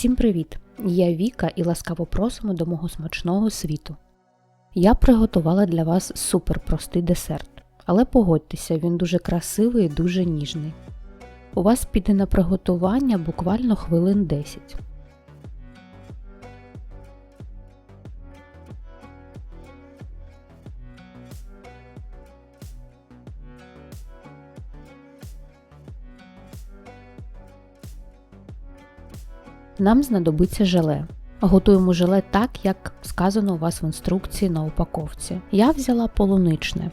Всім привіт! Я Віка і ласкаво просимо до мого смачного світу. Я приготувала для вас суперпростий десерт, але погодьтеся, він дуже красивий і дуже ніжний. У вас піде на приготування буквально хвилин 10. Нам знадобиться желе. Готуємо желе так, як сказано у вас в інструкції на упаковці. Я взяла полуничне.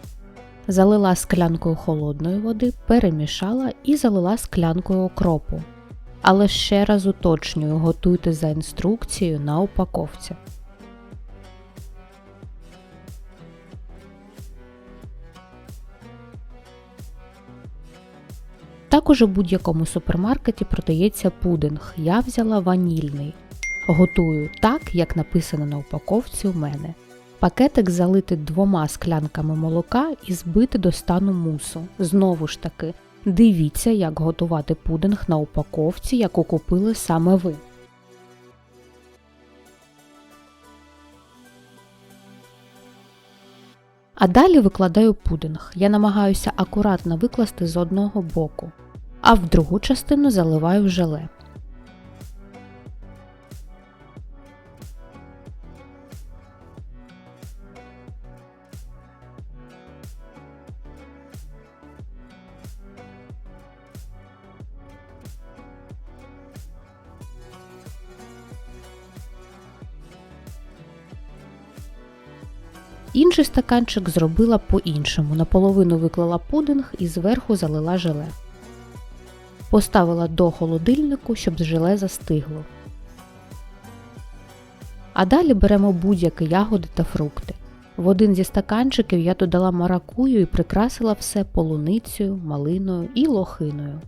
Залила склянкою холодної води, перемішала і залила склянкою окропу. Але ще раз уточнюю, готуйте за інструкцією на упаковці. Також у будь-якому супермаркеті продається пудинг. Я взяла ванільний. Готую так, як написано на упаковці у мене. Пакетик залити двома склянками молока і збити до стану мусу. Знову ж таки, дивіться, як готувати пудинг на упаковці, яку купили саме ви. А далі викладаю пудинг. Я намагаюся акуратно викласти з одного боку, а в другу частину заливаю желе. Інший стаканчик зробила по-іншому. Наполовину виклала пудинг і зверху залила желе. Поставила до холодильнику, щоб желе застигло. А далі беремо будь-які ягоди та фрукти. В один зі стаканчиків я додала маракую і прикрасила все полуницею, малиною і лохиною.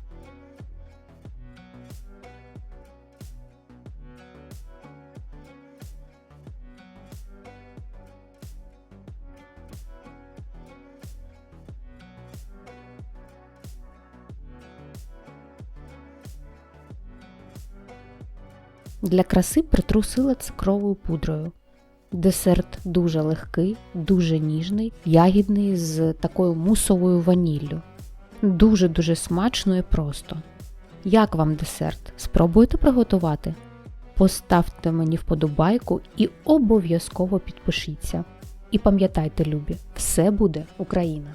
Для краси притрусила цукровою пудрою. Десерт дуже легкий, дуже ніжний, ягідний з такою мусовою ваніллю. Дуже-дуже смачно і просто. Як вам десерт? Спробуйте приготувати? Поставте мені вподобайку і обов'язково підпишіться. І пам'ятайте, любі, все буде Україна!